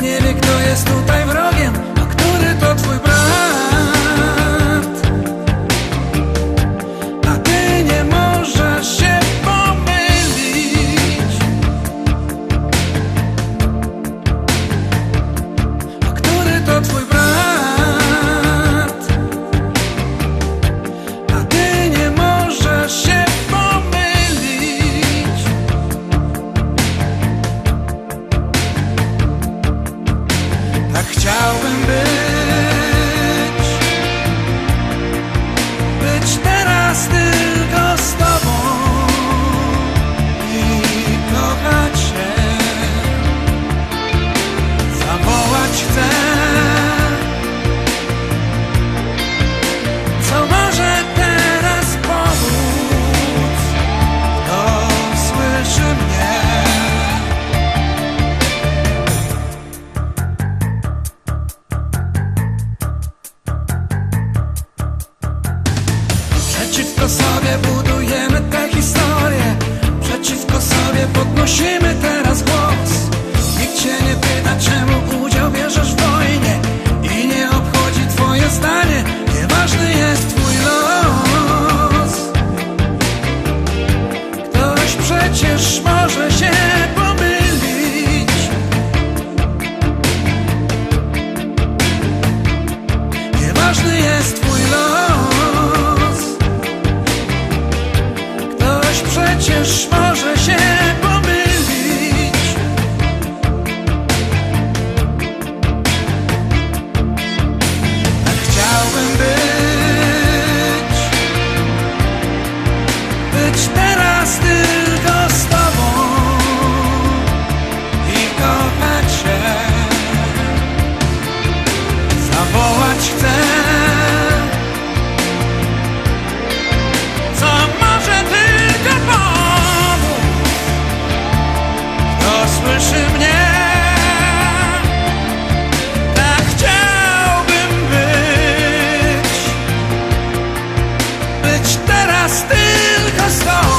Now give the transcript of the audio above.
Nie wie kto jest tutaj. Przeciwko sobie budujemy tę historię Przeciwko sobie podnosimy teraz głos. Nikt cię nie pyta czemu udział bierzesz w wojnie. I nie obchodzi twoje zdanie. Nieważny jest twój los. Ktoś przecież może się pomylić. Nieważny jest przecież still custom